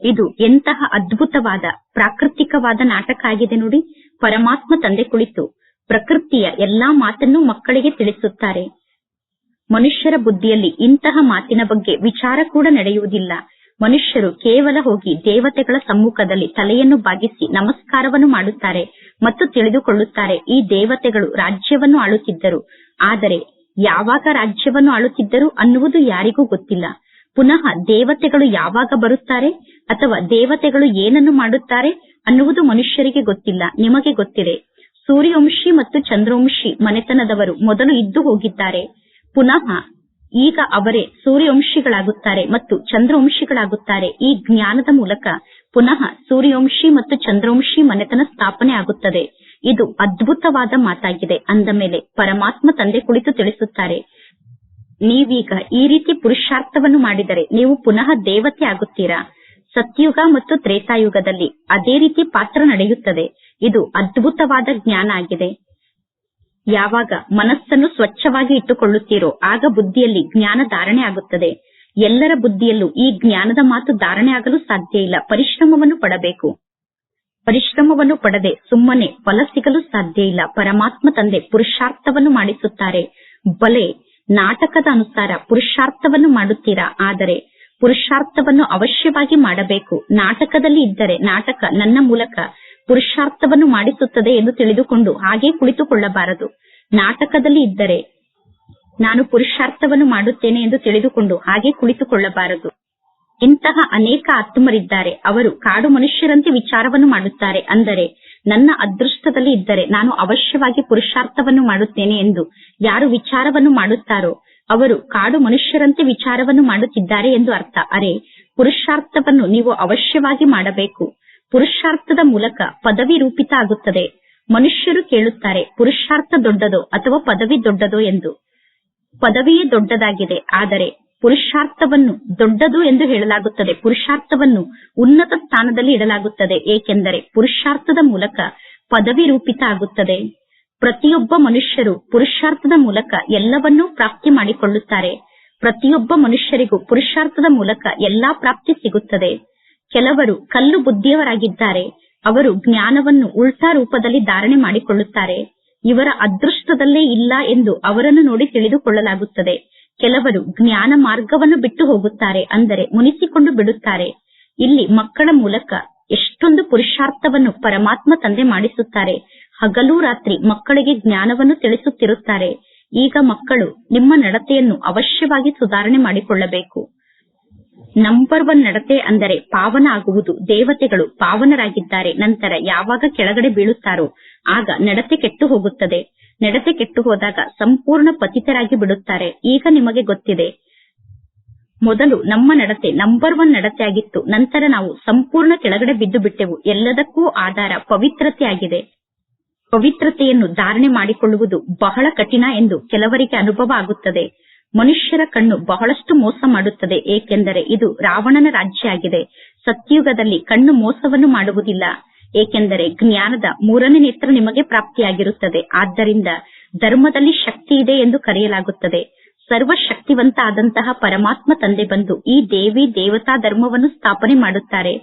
A: ಇದು ಎಂತಹ ಅದ್ಭುತವಾದ, ಪ್ರಾಕೃತಿಕವಾದ ನಾಟಕ ಆಗಿದೆ ನೋಡಿ, ಪರಮಾತ್ಮ ತಂದೆ ಕುಳಿತು ಪ್ರಕೃತಿಯ ಎಲ್ಲಾ ಮಾತನ್ನು ಮಕ್ಕಳಿಗೆ ತಿಳಿಸುತ್ತಾರೆ. ಮನುಷ್ಯರ ಬುದ್ಧಿಯಲ್ಲಿ ಇಂತಹ ಮಾತಿನ ಬಗ್ಗೆ ವಿಚಾರ ಕೂಡ ನಡೆಯುವುದಿಲ್ಲ. ಮನುಷ್ಯರು ಕೇವಲ ಹೋಗಿ ದೇವತೆಗಳ ಸಮ್ಮುಖದಲ್ಲಿ ತಲೆಯನ್ನು ಬಾಗಿಸಿ ನಮಸ್ಕಾರವನ್ನು ಮಾಡುತ್ತಾರೆ ಮತ್ತು ತಿಳಿದುಕೊಳ್ಳುತ್ತಾರೆ, ಈ ದೇವತೆಗಳು ರಾಜ್ಯವನ್ನು ಆಳುತ್ತಿದ್ದರು. ಆದರೆ ಯಾವಾಗ ರಾಜ್ಯವನ್ನು ಆಳುತ್ತಿದ್ದರು ಅನ್ನುವುದು ಯಾರಿಗೂ ಗೊತ್ತಿಲ್ಲ. ಪುನಃ ದೇವತೆಗಳು ಯಾವಾಗ ಬರುತ್ತಾರೆ ಅಥವಾ ದೇವತೆಗಳು ಏನನ್ನು ಮಾಡುತ್ತಾರೆ ಅನ್ನುವುದು ಮನುಷ್ಯರಿಗೆ ಗೊತ್ತಿಲ್ಲ, ನಿಮಗೆ ಗೊತ್ತಿದೆ. ಸೂರ್ಯವಂಶಿ ಮತ್ತು ಚಂದ್ರವಂಶಿ ಮನೆತನದವರು ಮೊದಲು ಇದ್ದು ಹೋಗಿದ್ದಾರೆ. ಪುನಃ ಈಗ ಅವರೇ ಸೂರ್ಯವಂಶಿಗಳಾಗುತ್ತಾರೆ ಮತ್ತು ಚಂದ್ರವಂಶಿಗಳಾಗುತ್ತಾರೆ. ಈ ಜ್ಞಾನದ ಮೂಲಕ ಪುನಃ ಸೂರ್ಯವಂಶಿ ಮತ್ತು ಚಂದ್ರವಂಶಿ ಮನೆತನ ಸ್ಥಾಪನೆ ಆಗುತ್ತದೆ. ಇದು ಅದ್ಭುತವಾದ ಮಾತಾಗಿದೆ. ಅಂದ ಮೇಲೆ ಪರಮಾತ್ಮ ತಂದೆ ಕುಳಿತು ತಿಳಿಸುತ್ತಾರೆ, ನೀವೀಗ ಈ ರೀತಿ ಪುರುಷಾರ್ಥವನ್ನು ಮಾಡಿದರೆ ನೀವು ಪುನಃ ದೇವತೆ ಆಗುತ್ತೀರಾ? ಸತ್ಯುಗ ಮತ್ತು ತ್ರೇತಾಯುಗದಲ್ಲಿ ಅದೇ ರೀತಿ ಪಾತ್ರ ನಡೆಯುತ್ತದೆ. ಇದು ಅದ್ಭುತವಾದ ಜ್ಞಾನ ಆಗಿದೆ. ಯಾವಾಗ ಮನಸ್ಸನ್ನು ಸ್ವಚ್ಛವಾಗಿ ಇಟ್ಟುಕೊಳ್ಳುತ್ತೀರೋ ಆಗ ಬುದ್ಧಿಯಲ್ಲಿ ಜ್ಞಾನ ಧಾರಣೆ ಆಗುತ್ತದೆ. ಎಲ್ಲರ ಬುದ್ಧಿಯಲ್ಲೂ ಈ ಜ್ಞಾನದ ಮಾತು ಧಾರಣೆ ಆಗಲು ಸಾಧ್ಯ ಇಲ್ಲ. ಪರಿಶ್ರಮವನ್ನು ಪಡಬೇಕು. ಪರಿಶ್ರಮವನ್ನು ಪಡದೆ ಸುಮ್ಮನೆ ಫಲ ಸಿಗಲು ಸಾಧ್ಯ ಇಲ್ಲ. ಪರಮಾತ್ಮ ತಂದೆ ಪುರುಷಾರ್ಥವನ್ನು ಮಾಡಿಸುತ್ತಾರೆ. ಬಲೆ, ನಾಟಕದ ಅನುಸಾರ ಪುರುಷಾರ್ಥವನ್ನು ಮಾಡುತ್ತೀರಾ? ಆದರೆ ಪುರುಷಾರ್ಥವನ್ನು ಅವಶ್ಯವಾಗಿ ಮಾಡಬೇಕು. ನಾಟಕದಲ್ಲಿ ಇದ್ದರೆ ನಾಟಕ ನನ್ನ ಮೂಲಕ ಪುರುಷಾರ್ಥವನ್ನು ಮಾಡಿಸುತ್ತದೆ ಎಂದು ತಿಳಿದುಕೊಂಡು ಹಾಗೆ ಕುಳಿತುಕೊಳ್ಳಬಾರದು. ನಾಟಕದಲ್ಲಿ ಇದ್ದರೆ ನಾನು ಪುರುಷಾರ್ಥವನ್ನು ಮಾಡುತ್ತೇನೆ ಎಂದು ತಿಳಿದುಕೊಂಡು ಹಾಗೆ ಕುಳಿತುಕೊಳ್ಳಬಾರದು. ಇಂತಹ ಅನೇಕ ಆತ್ಮರಿದ್ದಾರೆ. ಅವರು ಕಾಡು ಮನುಷ್ಯರಂತೆ ವಿಚಾರವನ್ನು ಮಾಡುತ್ತಾರೆ. ಅಂದರೆ ನನ್ನ ಅದೃಷ್ಟದಲ್ಲಿ ಇದ್ದರೆ ನಾನು ಅವಶ್ಯವಾಗಿ ಪುರುಷಾರ್ಥವನ್ನು ಮಾಡುತ್ತೇನೆ ಎಂದು ಯಾರು ವಿಚಾರವನ್ನು ಮಾಡುತ್ತಾರೋ ಅವರು ಕಾಡು ಮನುಷ್ಯರಂತೆ ವಿಚಾರವನ್ನು ಮಾಡುತ್ತಿದ್ದಾರೆ ಎಂದು ಅರ್ಥ. ಅರೆ, ಪುರುಷಾರ್ಥವನ್ನು ನೀವು ಅವಶ್ಯವಾಗಿ ಮಾಡಬೇಕು. ಪುರುಷಾರ್ಥದ ಮೂಲಕ ಪದವಿ ರೂಪಿತ ಆಗುತ್ತದೆ ಮನುಷ್ಯರು ಕೇಳುತ್ತಾರೆ, ಪುರುಷಾರ್ಥ ದೊಡ್ಡದೋ ಅಥವಾ ಪದವಿ ದೊಡ್ಡದೋ ಎಂದು. ಪದವಿಯೇ ದೊಡ್ಡದಾಗಿದೆ, ಆದರೆ ಪುರುಷಾರ್ಥವನ್ನು ದೊಡ್ಡದು ಎಂದು ಹೇಳಲಾಗುತ್ತದೆ. ಪುರುಷಾರ್ಥವನ್ನು ಉನ್ನತ ಸ್ಥಾನದಲ್ಲಿ ಇಡಲಾಗುತ್ತದೆ, ಏಕೆಂದರೆ ಪುರುಷಾರ್ಥದ ಮೂಲಕ ಪದವಿ ರೂಪಿತ ಆಗುತ್ತದೆ ಪ್ರತಿಯೊಬ್ಬ ಮನುಷ್ಯರು ಪುರುಷಾರ್ಥದ ಮೂಲಕ ಎಲ್ಲವನ್ನೂ ಪ್ರಾಪ್ತಿ ಮಾಡಿಕೊಳ್ಳುತ್ತಾರೆ. ಪ್ರತಿಯೊಬ್ಬ ಮನುಷ್ಯರಿಗೂ ಪುರುಷಾರ್ಥದ ಮೂಲಕ ಎಲ್ಲಾ ಪ್ರಾಪ್ತಿ ಸಿಗುತ್ತದೆ. ಕೆಲವರು ಕಲ್ಲು ಬುದ್ಧಿಯವರಾಗಿದ್ದಾರೆ. ಅವರು ಜ್ಞಾನವನ್ನು ಉಲ್ಟಾ ರೂಪದಲ್ಲಿ ಧಾರಣೆ ಮಾಡಿಕೊಳ್ಳುತ್ತಾರೆ. ಇವರ ಅದೃಷ್ಟದಲ್ಲೇ ಇಲ್ಲ ಎಂದು ಅವರನ್ನು ನೋಡಿ ತಿಳಿದುಕೊಳ್ಳಲಾಗುತ್ತದೆ. ಕೆಲವರು ಜ್ಞಾನ ಮಾರ್ಗವನ್ನು ಬಿಟ್ಟು ಹೋಗುತ್ತಾರೆ ಅಂದರೆ ಮುನಿಸಿಕೊಂಡು ಬಿಡುತ್ತಾರೆ. ಇಲ್ಲಿ ಮಕ್ಕಳ ಮೂಲಕ ಎಷ್ಟೊಂದು ಪುರುಷಾರ್ಥವನ್ನು ಪರಮಾತ್ಮ ತಂದೆ ಮಾಡಿಸುತ್ತಾರೆ. ಹಗಲು ರಾತ್ರಿ ಮಕ್ಕಳಿಗೆ ಜ್ಞಾನವನ್ನು ತಿಳಿಸುತ್ತಿರುತ್ತಾರೆ. ಈಗ ಮಕ್ಕಳು ನಿಮ್ಮ ನಡತೆಯನ್ನು ಅವಶ್ಯವಾಗಿ ಸುಧಾರಣೆ ಮಾಡಿಕೊಳ್ಳಬೇಕು. ನಂಬರ್ ಒನ್ ನಡತೆ ಅಂದರೆ ಪಾವನ ಆಗುವುದು. ದೇವತೆಗಳು ಪಾವನರಾಗಿದ್ದಾರೆ. ನಂತರ ಯಾವಾಗ ಕೆಳಗಡೆ ಬೀಳುತ್ತಾರೋ, ಆಗ ನಡತೆ ಕೆಟ್ಟು ಹೋಗುತ್ತದೆ. ನಡತೆ ಕೆಟ್ಟು ಹೋದಾಗ ಸಂಪೂರ್ಣ ಪತಿತರಾಗಿ ಬಿಡುತ್ತಾರೆ. ಈಗ ನಿಮಗೆ ಗೊತ್ತಿದೆ. ಮೊದಲು ನಮ್ಮ ನಡತೆ ನಂಬರ್ ಒನ್ ನಡತೆ ಆಗಿತ್ತು. ನಂತರ ನಾವು ಸಂಪೂರ್ಣ ಕೆಳಗಡೆ ಬಿದ್ದು ಬಿಟ್ಟೆವು. ಎಲ್ಲದಕ್ಕೂ ಆಧಾರ ಪವಿತ್ರತೆ ಆಗಿದೆ. ಪವಿತ್ರತೆಯನ್ನು ಧಾರಣೆ ಮಾಡಿಕೊಳ್ಳುವುದು ಬಹಳ ಕಠಿಣ ಎಂದು ಕೆಲವರಿಗೆ ಅನುಭವ ಆಗುತ್ತದೆ. ಮನುಷ್ಯರ ಕಣ್ಣು ಬಹಳಷ್ಟು ಮೋಸ ಮಾಡುತ್ತದೆ, ಏಕೆಂದರೆ ಇದು ರಾವಣನ ರಾಜ್ಯ ಆಗಿದೆ ಸತ್ಯುಗದಲ್ಲಿ ಕಣ್ಣು ಮೋಸವನ್ನು ಮಾಡುವುದಿಲ್ಲ, ಏಕೆಂದರೆ ಜ್ಞಾನದ ಮೂರನೇ ನೇತ್ರ ನಿಮಗೆ ಪ್ರಾಪ್ತಿಯಾಗಿರುತ್ತದೆ. ಆದ್ದರಿಂದ ಧರ್ಮದಲ್ಲಿ ಶಕ್ತಿ ಇದೆ ಎಂದು ಕರೆಯಲಾಗುತ್ತದೆ. ಸರ್ವಶಕ್ತಿವಂತ ಆದಂತಹ ಪರಮಾತ್ಮ ತಂದೆ ಬಂದು ಈ ದೇವಿ ದೇವತಾ ಧರ್ಮವನ್ನು ಸ್ಥಾಪನೆ ಮಾಡುತ್ತಾರೆ.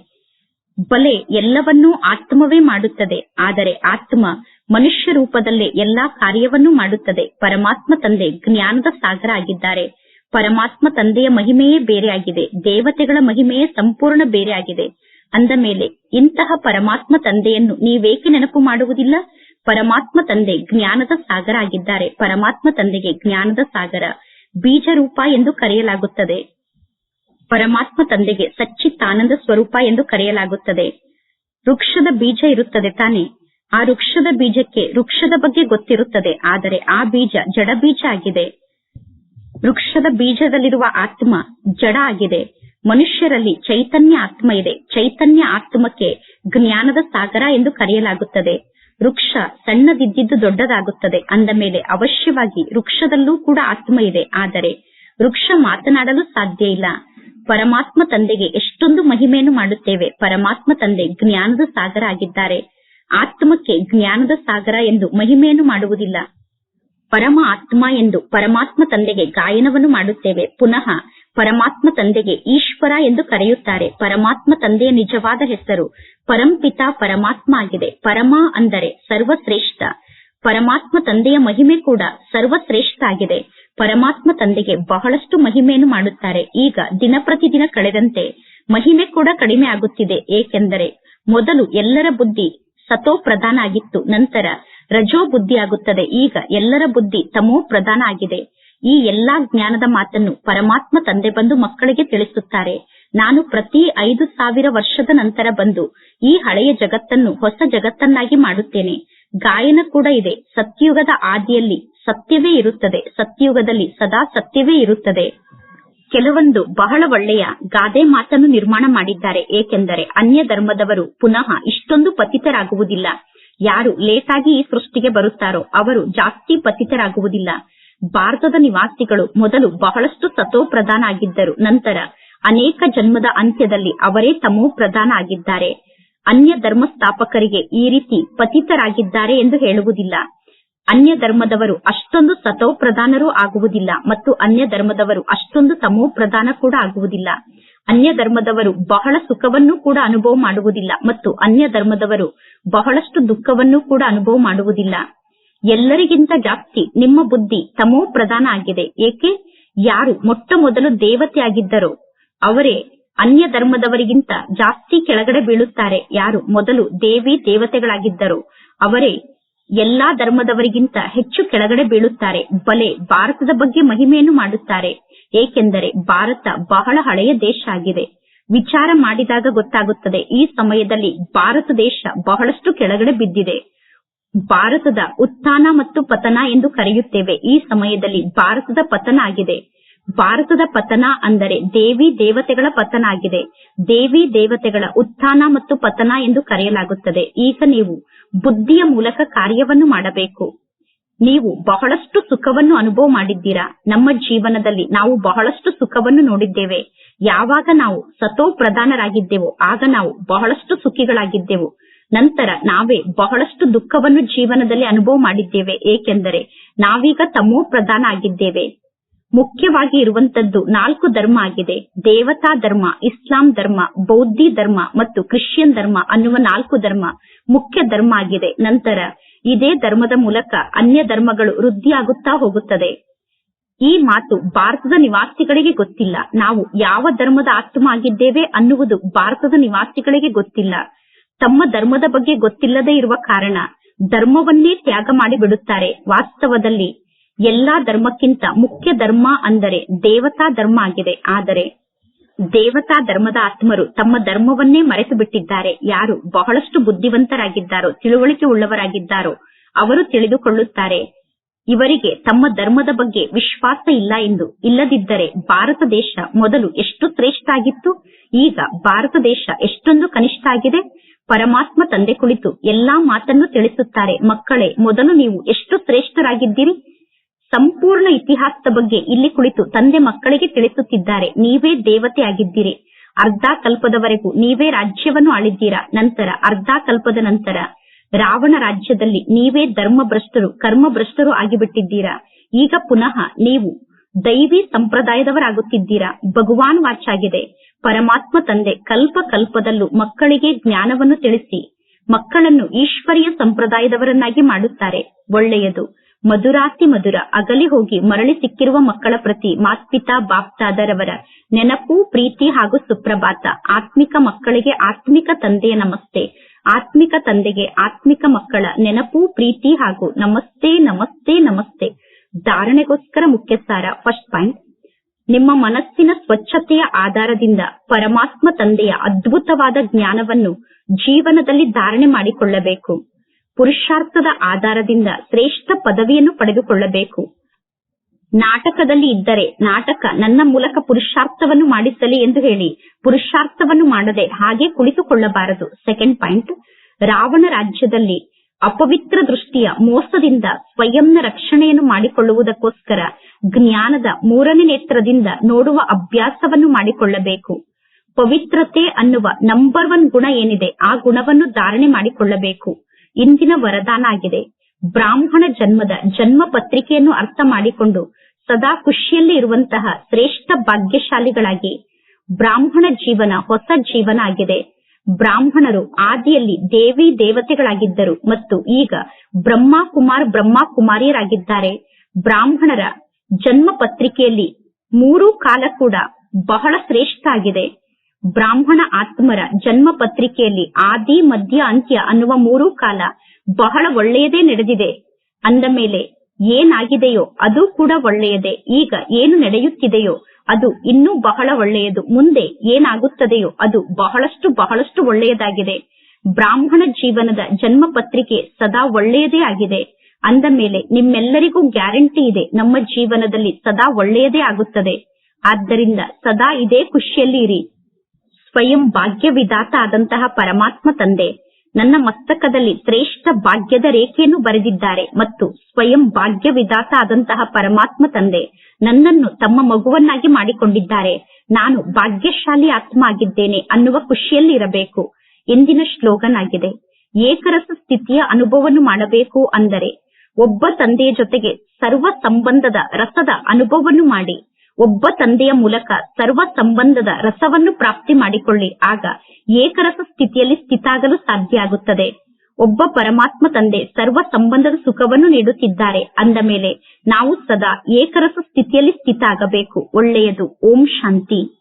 A: ಬಲೆ ಎಲ್ಲವನ್ನೂ ಆತ್ಮವೇ ಮಾಡುತ್ತದೆ, ಆದರೆ ಆತ್ಮ ಮನುಷ್ಯ ರೂಪದಲ್ಲೇ ಎಲ್ಲಾ ಕಾರ್ಯವನ್ನು ಮಾಡುತ್ತದೆ. ಪರಮಾತ್ಮ ತಂದೆ ಜ್ಞಾನದ ಸಾಗರ ಆಗಿದ್ದಾರೆ. ಪರಮಾತ್ಮ ತಂದೆಯ ಮಹಿಮೆಯೇ ಬೇರೆಯಾಗಿದೆ. ದೇವತೆಗಳ ಮಹಿಮೆಯೇ ಸಂಪೂರ್ಣ ಬೇರೆಯಾಗಿದೆ. ಅಂದ ಮೇಲೆ, ಇಂತಹ ಪರಮಾತ್ಮ ತಂದೆಯನ್ನು ನೀವೇಕೆ ನೆನಪು ಮಾಡುವುದಿಲ್ಲ? ಪರಮಾತ್ಮ ತಂದೆ ಜ್ಞಾನದ ಸಾಗರ ಆಗಿದ್ದಾರೆ. ಪರಮಾತ್ಮ ತಂದೆಗೆ ಜ್ಞಾನದ ಸಾಗರ ಬೀಜ ರೂಪ ಎಂದು ಕರೆಯಲಾಗುತ್ತದೆ. ಪರಮಾತ್ಮ ತಂದೆಗೆ ಸಚ್ಚಿತ್ತಾನಂದ ಸ್ವರೂಪ ಎಂದು ಕರೆಯಲಾಗುತ್ತದೆ. ವೃಕ್ಷದ ಬೀಜ ಇರುತ್ತದೆ ತಾನೆ. ಆ ವೃಕ್ಷದ ಬೀಜಕ್ಕೆ ವೃಕ್ಷದ ಬಗ್ಗೆ ಗೊತ್ತಿರುತ್ತದೆ, ಆದರೆ ಆ ಬೀಜ ಜಡ ಬೀಜ ಆಗಿದೆ. ವೃಕ್ಷದ ಬೀಜದಲ್ಲಿರುವ ಆತ್ಮ ಜಡ ಆಗಿದೆ. ಮನುಷ್ಯರಲ್ಲಿ ಚೈತನ್ಯ ಆತ್ಮ ಇದೆ. ಚೈತನ್ಯ ಆತ್ಮಕ್ಕೆ ಜ್ಞಾನದ ಸಾಗರ ಎಂದು ಕರೆಯಲಾಗುತ್ತದೆ. ವೃಕ್ಷ ಸಣ್ಣದಿದ್ದಿದ್ದು ದೊಡ್ಡದಾಗುತ್ತದೆ. ಅಂದ ಮೇಲೆ ಅವಶ್ಯವಾಗಿ ವೃಕ್ಷದಲ್ಲೂ ಕೂಡ ಆತ್ಮ ಇದೆ. ಆದರೆ ವೃಕ್ಷ ಮಾತನಾಡಲು ಸಾಧ್ಯ ಇಲ್ಲ. ಪರಮಾತ್ಮ ತಂದೆಗೆ ಎಷ್ಟೊಂದು ಮಹಿಮೆಯನ್ನು ಮಾಡುತ್ತೇವೆ. ಪರಮಾತ್ಮ ತಂದೆ ಜ್ಞಾನದ ಸಾಗರ ಆಗಿದ್ದಾರೆ. ಆತ್ಮಕ್ಕೆ ಜ್ಞಾನದ ಸಾಗರ ಎಂದು ಮಹಿಮೆಯನ್ನು ಮಾಡುವುದಿಲ್ಲ. ಪರಮ ಆತ್ಮ ಎಂದು ಪರಮಾತ್ಮ ತಂದೆಗೆ ಗಾಯನವನ್ನು ಮಾಡುತ್ತೇವೆ. ಪುನಃ ಪರಮಾತ್ಮ ತಂದೆಗೆ ಈಶ್ವರ ಎಂದು ಕರೆಯುತ್ತಾರೆ. ಪರಮಾತ್ಮ ತಂದೆಯ ನಿಜವಾದ ಹೆಸರು ಪರಂಪಿತ ಪರಮಾತ್ಮ ಆಗಿದೆ. ಪರಮ ಅಂದರೆ ಸರ್ವಶ್ರೇಷ್ಠ. ಪರಮಾತ್ಮ ತಂದೆಯ ಮಹಿಮೆ ಕೂಡ ಸರ್ವಶ್ರೇಷ್ಠ ಆಗಿದೆ. ಪರಮಾತ್ಮ ತಂದೆಗೆ ಬಹಳಷ್ಟು ಮಹಿಮೆಯನ್ನು ಮಾಡುತ್ತಾರೆ. ಈಗ ದಿನ ಪ್ರತಿದಿನ ಕಳೆದಂತೆ ಮಹಿಮೆ ಕೂಡ ಕಡಿಮೆ ಆಗುತ್ತಿದೆ. ಏಕೆಂದರೆ ಮೊದಲು ಎಲ್ಲರ ಬುದ್ಧಿ ಸತೋ ಪ್ರಧಾನ ಆಗಿತ್ತು. ನಂತರ ರಜೋ ಬುದ್ಧಿ ಆಗುತ್ತದೆ. ಈಗ ಎಲ್ಲರ ಬುದ್ಧಿ ತಮೋ ಪ್ರಧಾನ ಆಗಿದೆ. ಈ ಎಲ್ಲಾ ಜ್ಞಾನದ ಮಾತನ್ನು ಪರಮಾತ್ಮ ತಂದೆ ಬಂದು ಮಕ್ಕಳಿಗೆ ತಿಳಿಸುತ್ತಾರೆ. ನಾನು ಪ್ರತಿ ಐದು ಸಾವಿರ ವರ್ಷದ ನಂತರ ಬಂದು ಈ ಹಳೆಯ ಜಗತ್ತನ್ನು ಹೊಸ ಜಗತ್ತನ್ನಾಗಿ ಮಾಡುತ್ತೇನೆ. ಗಾಯನ ಕೂಡ ಇದೆ. ಸತ್ಯುಗದ ಆದಿಯಲ್ಲಿ ಸತ್ಯವೇ ಇರುತ್ತದೆ. ಸತ್ಯುಗದಲ್ಲಿ ಸದಾ ಸತ್ಯವೇ ಇರುತ್ತದೆ. ಕೆಲವೊಂದು ಬಹಳ ಒಳ್ಳೆಯ ಗಾದೆ ಮಾತನ್ನು ನಿರ್ಮಾಣ ಮಾಡಿದ್ದಾರೆ. ಏಕೆಂದರೆ ಅನ್ಯ ಧರ್ಮದವರು ಪುನಃ ಇಷ್ಟೊಂದು ಪತಿತರಾಗುವುದಿಲ್ಲ. ಯಾರು ಲೇಟಾಗಿ ಈ ಸೃಷ್ಟಿಗೆ ಬರುತ್ತಾರೋ ಅವರು ಜಾಸ್ತಿ ಪತಿತರಾಗುವುದಿಲ್ಲ. ಭಾರತದ ನಿವಾಸಿಗಳು ಮೊದಲು ಬಹಳಷ್ಟು ಸತೋ ಪ್ರಧಾನ ಆಗಿದ್ದರು. ನಂತರ ಅನೇಕ ಜನ್ಮದ ಅಂತ್ಯದಲ್ಲಿ ಅವರೇ ತಮೋ ಪ್ರಧಾನ ಆಗಿದ್ದಾರೆ. ಅನ್ಯ ಧರ್ಮ ಸ್ಥಾಪಕರಿಗೆ ಈ ರೀತಿ ಪತಿತರಾಗಿದ್ದಾರೆ ಎಂದು ಹೇಳುವುದಿಲ್ಲ. ಅನ್ಯ ಧರ್ಮದವರು ಅಷ್ಟೊಂದು ಸತೋ ಪ್ರಧಾನರೂ ಆಗುವುದಿಲ್ಲ ಮತ್ತು ಅನ್ಯ ಧರ್ಮದವರು ಅಷ್ಟೊಂದು ತಮೋ ಪ್ರಧಾನ ಕೂಡ ಆಗುವುದಿಲ್ಲ. ಅನ್ಯ ಧರ್ಮದವರು ಬಹಳ ಸುಖವನ್ನು ಕೂಡ ಅನುಭವ ಮಾಡುವುದಿಲ್ಲ ಮತ್ತು ಅನ್ಯ ಧರ್ಮದವರು ಬಹಳಷ್ಟು ದುಃಖವನ್ನು ಕೂಡ ಅನುಭವ ಮಾಡುವುದಿಲ್ಲ. ಎಲ್ಲರಿಗಿಂತ ಜಾಸ್ತಿ ನಿಮ್ಮ ಬುದ್ಧಿ ತಮೋ ಪ್ರಧಾನ ಆಗಿದೆ. ಏಕೆ? ಯಾರು ಮೊಟ್ಟ ಮೊದಲು ದೇವತೆ ಆಗಿದ್ದರೋ ಅವರೇ ಅನ್ಯ ಧರ್ಮದವರಿಗಿಂತ ಜಾಸ್ತಿ ಕೆಳಗಡೆ ಬೀಳುತ್ತಾರೆ. ಯಾರು ಮೊದಲು ದೇವಿ ದೇವತೆಗಳಾಗಿದ್ದರೋ ಅವರೇ ಎಲ್ಲಾ ಧರ್ಮದವರಿಗಿಂತ ಹೆಚ್ಚು ಕೆಳಗಡೆ ಬೀಳುತ್ತಾರೆ. ಬಲೆ ಭಾರತದ ಬಗ್ಗೆ ಮಹಿಮೆಯನ್ನು ಮಾಡುತ್ತಾರೆ. ಏಕೆಂದರೆ ಭಾರತ ಬಹಳ ಹಳೆಯ ದೇಶ ಆಗಿದೆ. ವಿಚಾರ ಮಾಡಿದಾಗ ಗೊತ್ತಾಗುತ್ತದೆ, ಈ ಸಮಯದಲ್ಲಿ ಭಾರತ ದೇಶ ಬಹಳಷ್ಟು ಕೆಳಗಡೆ ಬಿದ್ದಿದೆ. ಭಾರತದ ಉತ್ಥಾನ ಮತ್ತು ಪತನ ಎಂದು ಕರೆಯುತ್ತೇವೆ. ಈ ಸಮಯದಲ್ಲಿ ಭಾರತದ ಪತನ ಆಗಿದೆ. ಭಾರತದ ಪತನ ಅಂದರೆ ದೇವಿ ದೇವತೆಗಳ ಪತನ ಆಗಿದೆ ದೇವಿ ದೇವತೆಗಳ ಉತ್ಥಾನ ಮತ್ತು ಪತನ ಎಂದು ಕರೆಯಲಾಗುತ್ತದೆ. ಈಗ ನೀವು ಬುದ್ಧಿಯ ಮೂಲಕ ಕಾರ್ಯವನ್ನು ಮಾಡಬೇಕು. ನೀವು ಬಹಳಷ್ಟು ಸುಖವನ್ನು ಅನುಭವ ಮಾಡಿದ್ದೀರಾ? ನಮ್ಮ ಜೀವನದಲ್ಲಿ ನಾವು ಬಹಳಷ್ಟು ಸುಖವನ್ನು ನೋಡಿದ್ದೇವೆ. ಯಾವಾಗ ನಾವು ಸತೋ ಪ್ರಧಾನರಾಗಿದ್ದೆವು, ಆಗ ನಾವು ಬಹಳಷ್ಟು ಸುಖಿಗಳಾಗಿದ್ದೆವು. ನಂತರ ನಾವೇ ಬಹಳಷ್ಟು ದುಃಖವನ್ನು ಜೀವನದಲ್ಲಿ ಅನುಭವ ಮಾಡಿದ್ದೇವೆ. ಏಕೆಂದರೆ ನಾವೀಗ ತಮೋ ಪ್ರಧಾನ ಆಗಿದ್ದೇವೆ. ಮುಖ್ಯವಾಗಿ ಇರುವಂತದ್ದು ನಾಲ್ಕು ಧರ್ಮ ಆಗಿದೆ. ದೇವತಾ ಧರ್ಮ, ಇಸ್ಲಾಂ ಧರ್ಮ, ಬೌದ್ಧಿ ಧರ್ಮ ಮತ್ತು ಕ್ರಿಶ್ಚಿಯನ್ ಧರ್ಮ ಅನ್ನುವ ನಾಲ್ಕು ಧರ್ಮ ಮುಖ್ಯ ಧರ್ಮ ಆಗಿದೆ. ನಂತರ ಇದೇ ಧರ್ಮದ ಮೂಲಕ ಅನ್ಯ ಧರ್ಮಗಳು ವೃದ್ಧಿಯಾಗುತ್ತಾ ಹೋಗುತ್ತದೆ. ಈ ಮಾತು ಭಾರತದ ನಿವಾಸಿಗಳಿಗೆ ಗೊತ್ತಿಲ್ಲ. ನಾವು ಯಾವ ಧರ್ಮದ ಆತ್ಮ ಆಗಿದ್ದೇವೆ ಅನ್ನುವುದು ಭಾರತದ ನಿವಾಸಿಗಳಿಗೆ ಗೊತ್ತಿಲ್ಲ. ತಮ್ಮ ಧರ್ಮದ ಬಗ್ಗೆ ಗೊತ್ತಿಲ್ಲದೆ ಇರುವ ಕಾರಣ ಧರ್ಮವನ್ನೇ ತ್ಯಾಗ ಮಾಡಿ ಬಿಡುತ್ತಾರೆ ವಾಸ್ತವದಲ್ಲಿ ಎಲ್ಲಾ ಧರ್ಮಕ್ಕಿಂತ ಮುಖ್ಯ ಧರ್ಮ ಅಂದರೆ ದೇವತಾ ಧರ್ಮ ಆಗಿದೆ. ಆದರೆ ದೇವತಾ ಧರ್ಮದ ಆತ್ಮರು ತಮ್ಮ ಧರ್ಮವನ್ನೇ ಮರೆತು ಬಿಟ್ಟಿದ್ದಾರೆ ಯಾರು ಬಹಳಷ್ಟು ಬುದ್ಧಿವಂತರಾಗಿದ್ದಾರೋ, ತಿಳುವಳಿಕೆ ಉಳ್ಳವರಾಗಿದ್ದಾರೋ, ಅವರು ತಿಳಿದುಕೊಳ್ಳುತ್ತಾರೆ. ಇವರಿಗೆ ತಮ್ಮ ಧರ್ಮದ ಬಗ್ಗೆ ವಿಶ್ವಾಸ ಇಲ್ಲ ಎಂದು ಇಲ್ಲದಿದ್ದರೆ ಭಾರತ ದೇಶ ಮೊದಲು ಎಷ್ಟು ಶ್ರೇಷ್ಠ ಆಗಿತ್ತು? ಈಗ ಭಾರತ ದೇಶ ಎಷ್ಟೊಂದು ಕನಿಷ್ಠ ಆಗಿದೆ? ಪರಮಾತ್ಮ ತಂದೆ ಕುಳಿತು ಎಲ್ಲಾ ಮಾತನ್ನು ತಿಳಿಸುತ್ತಾರೆ. ಮಕ್ಕಳೇ, ಮೊದಲು ನೀವು ಎಷ್ಟು ಶ್ರೇಷ್ಠರಾಗಿದ್ದೀರಿ? ಸಂಪೂರ್ಣ ಇತಿಹಾಸದ ಬಗ್ಗೆ ಇಲ್ಲಿ ಕುಳಿತು ತಂದೆ ಮಕ್ಕಳಿಗೆ ತಿಳಿಸುತ್ತಿದ್ದಾರೆ. ನೀವೇ ದೇವತೆ ಆಗಿದ್ದೀರಿ. ಅರ್ಧ ಕಲ್ಪದವರೆಗೂ ನೀವೇ ರಾಜ್ಯವನ್ನು ಆಳಿದ್ದೀರಾ? ನಂತರ ಅರ್ಧ ಕಲ್ಪದ ನಂತರ ರಾವಣ ರಾಜ್ಯದಲ್ಲಿ ನೀವೇ ಧರ್ಮ ಭ್ರಷ್ಟರು ಕರ್ಮ ಭ್ರಷ್ಟರು ಆಗಿಬಿಟ್ಟಿದ್ದೀರಾ? ಈಗ ಪುನಃ ನೀವು ದೈವಿ ಸಂಪ್ರದಾಯದವರಾಗುತ್ತಿದ್ದೀರಾ? ಭಗವಾನ್ ವಾಚಾಗಿದೆ ಪರಮಾತ್ಮ ತಂದೆ ಕಲ್ಪ ಕಲ್ಪದಲ್ಲೂ ಮಕ್ಕಳಿಗೆ ಜ್ಞಾನವನ್ನು ತಿಳಿಸಿ ಮಕ್ಕಳನ್ನು ಈಶ್ವರೀಯ ಸಂಪ್ರದಾಯದವರನ್ನಾಗಿ ಮಾಡುತ್ತಾರೆ. ಒಳ್ಳೆಯದು. ಮಧುರಾತಿ ಮಧುರ ಅಗಲಿ ಹೋಗಿ ಮರಳಿ ಸಿಕ್ಕಿರುವ ಮಕ್ಕಳ ಪ್ರತಿ ಮಾತ್ಪಿತಾ ಬಾಪ್ತಾದರವರ ನೆನಪು, ಪ್ರೀತಿ ಹಾಗೂ ಸುಪ್ರಭಾತ. ಆತ್ಮಿಕ ಮಕ್ಕಳಿಗೆ ಆತ್ಮಿಕ ತಂದೆಯ ನಮಸ್ತೆ. ಆತ್ಮಿಕ ತಂದೆಗೆ ಆತ್ಮಿಕ ಮಕ್ಕಳ ನೆನಪು, ಪ್ರೀತಿ ಹಾಗೂ ನಮಸ್ತೆ ನಮಸ್ತೆ ನಮಸ್ತೆ. ಧಾರಣೆಗೋಸ್ಕರ ಮುಖ್ಯ ಸಾರ ಫಸ್ಟ್ ಪಾಯಿಂಟ್. ನಿಮ್ಮ ಮನಸ್ಸಿನ ಸ್ವಚ್ಛತೆಯ ಆಧಾರದಿಂದ ಪರಮಾತ್ಮ ತಂದೆಯ ಅದ್ಭುತವಾದ ಜ್ಞಾನವನ್ನು ಜೀವನದಲ್ಲಿ ಧಾರಣೆ ಮಾಡಿಕೊಳ್ಳಬೇಕು. ಪುರುಷಾರ್ಥದ ಆಧಾರದಿಂದ ಶ್ರೇಷ್ಠ ಪದವಿಯನ್ನು ಪಡೆದುಕೊಳ್ಳಬೇಕು. ನಾಟಕದಲ್ಲಿ ಇದ್ದರೆ ನಾಟಕ ನನ್ನ ಮೂಲಕ ಪುರುಷಾರ್ಥವನ್ನು ಮಾಡಿಸಲಿ ಎಂದು ಹೇಳಿ. ಪುರುಷಾರ್ಥವನ್ನು ಮಾಡದೆ ಹಾಗೆ ಕುಳಿತುಕೊಳ್ಳಬಾರದು. ಸೆಕೆಂಡ್ ಪಾಯಿಂಟ್ ರಾವಣ ರಾಜ್ಯದಲ್ಲಿ ಅಪವಿತ್ರ ದೃಷ್ಟಿಯ ಮೋಸದಿಂದ ಸ್ವಯಂನ ರಕ್ಷಣೆಯನ್ನು ಮಾಡಿಕೊಳ್ಳುವುದಕ್ಕೋಸ್ಕರ ಜ್ಞಾನದ ಮೂರನೇ ನೇತ್ರದಿಂದ ನೋಡುವ ಅಭ್ಯಾಸವನ್ನು ಮಾಡಿಕೊಳ್ಳಬೇಕು. ಪವಿತ್ರತೆ ಅನ್ನುವ ನಂಬರ್ ಒನ್ ಗುಣ ಏನಿದೆ ಆ ಗುಣವನ್ನು ಧಾರಣೆ ಮಾಡಿಕೊಳ್ಳಬೇಕು. ಇಂದಿನ ವರದಾನ ಆಗಿದೆ. ಬ್ರಾಹ್ಮಣ ಜನ್ಮದ ಜನ್ಮ ಪತ್ರಿಕೆಯನ್ನು ಅರ್ಥ ಮಾಡಿಕೊಂಡು ಸದಾ ಖುಷಿಯಲ್ಲಿ ಇರುವಂತಹ ಶ್ರೇಷ್ಠ ಭಾಗ್ಯಶಾಲಿಗಳಾಗಿ ಬ್ರಾಹ್ಮಣ ಜೀವನ ಹೊಸ ಜೀವನ ಆಗಿದೆ. ಬ್ರಾಹ್ಮಣರು ಆದಿಯಲ್ಲಿ ದೇವಿ ದೇವತೆಗಳಾಗಿದ್ದರು ಮತ್ತು ಈಗ ಬ್ರಹ್ಮ ಕುಮಾರ್ ಬ್ರಹ್ಮ ಕುಮಾರಿಯರಾಗಿದ್ದಾರೆ ಬ್ರಾಹ್ಮಣರ ಜನ್ಮ ಪತ್ರಿಕೆಯಲ್ಲಿ ಮೂರು ಕಾಲ ಕೂಡ ಬಹಳ ಶ್ರೇಷ್ಠ ಆಗಿದೆ. ಬ್ರಾಹ್ಮಣ ಆತ್ಮರ ಜನ್ಮ ಪತ್ರಿಕೆಯಲ್ಲಿ ಆದಿ, ಮಧ್ಯ, ಅಂತ್ಯ ಅನ್ನುವ ಮೂರೂ ಕಾಲ ಬಹಳ ಒಳ್ಳೆಯದೇ ನಡೆದಿದೆ. ಅಂದ ಮೇಲೆ ಏನಾಗಿದೆಯೋ ಅದು ಕೂಡ ಒಳ್ಳೆಯದೇ. ಈಗ ಏನು ನಡೆಯುತ್ತಿದೆಯೋ ಅದು ಇನ್ನೂ ಬಹಳ ಒಳ್ಳೆಯದು. ಮುಂದೆ ಏನಾಗುತ್ತದೆಯೋ ಅದು ಬಹಳಷ್ಟು ಬಹಳಷ್ಟು ಒಳ್ಳೆಯದಾಗಿದೆ. ಬ್ರಾಹ್ಮಣ ಜೀವನದ ಜನ್ಮ ಪತ್ರಿಕೆ ಸದಾ ಒಳ್ಳೆಯದೇ ಆಗಿದೆ. ಅಂದ ಮೇಲೆ ನಿಮ್ಮೆಲ್ಲರಿಗೂ ಗ್ಯಾರಂಟಿ ಇದೆ, ನಮ್ಮ ಜೀವನದಲ್ಲಿ ಸದಾ ಒಳ್ಳೆಯದೇ ಆಗುತ್ತದೆ. ಆದ್ದರಿಂದ ಸದಾ ಇದೇ ಖುಷಿಯಲ್ಲಿ ಇರಿ ಸ್ವಯಂ ಭಾಗ್ಯ ವಿಧಾತ ಆದಂತಹ ಪರಮಾತ್ಮ ತಂದೆ. ನನ್ನ ಮಸ್ತಕದಲ್ಲಿ ಶ್ರೇಷ್ಠ ಭಾಗ್ಯದ ರೇಖೆಯನ್ನು ಬರೆದಿದ್ದಾರೆ ಮತ್ತು ಸ್ವಯಂ ಭಾಗ್ಯ ವಿಧಾತ ಆದಂತಹ ಪರಮಾತ್ಮ ತಂದೆ. ನನ್ನನ್ನು ತಮ್ಮ ಮಗುವನ್ನಾಗಿ ಮಾಡಿಕೊಂಡಿದ್ದಾರೆ. ನಾನು ಭಾಗ್ಯಶಾಲಿ ಆತ್ಮ ಆಗಿದ್ದೇನೆ ಅನ್ನುವ ಖುಷಿಯಲ್ಲಿ ಇರಬೇಕು ಇಂದಿನ ಶ್ಲೋಗನ್ ಆಗಿದೆ ಏಕರಸ ಸ್ಥಿತಿಯ ಅನುಭವವನ್ನು ಮಾಡಬೇಕು ಅಂದರೆ ಒಬ್ಬ ತಂದೆಯ ಜೊತೆಗೆ ಸರ್ವ ಸಂಬಂಧದ ರಸದ ಅನುಭವವನ್ನು ಮಾಡಿ. ಒಬ್ಬ ತಂದೆಯ ಮೂಲಕ ಸರ್ವ ಸಂಬಂಧದ ರಸವನ್ನು ಪ್ರಾಪ್ತಿ ಮಾಡಿಕೊಳ್ಳಿ. ಆಗ ಏಕರಸ ಸ್ಥಿತಿಯಲ್ಲಿ ಸ್ಥಿತಾಗಲು ಸಾಧ್ಯ ಆಗುತ್ತದೆ. ಒಬ್ಬ ಪರಮಾತ್ಮ ತಂದೆ ಸರ್ವ ಸಂಬಂಧದ ಸುಖವನ್ನು ನೀಡುತ್ತಿದ್ದಾರೆ. ಅಂದ ಮೇಲೆ ನಾವು ಸದಾ ಏಕರಸ ಸ್ಥಿತಿಯಲ್ಲಿ ಸ್ಥಿತ ಆಗಬೇಕು ಒಳ್ಳೆಯದು. ಓಂ ಶಾಂತಿ.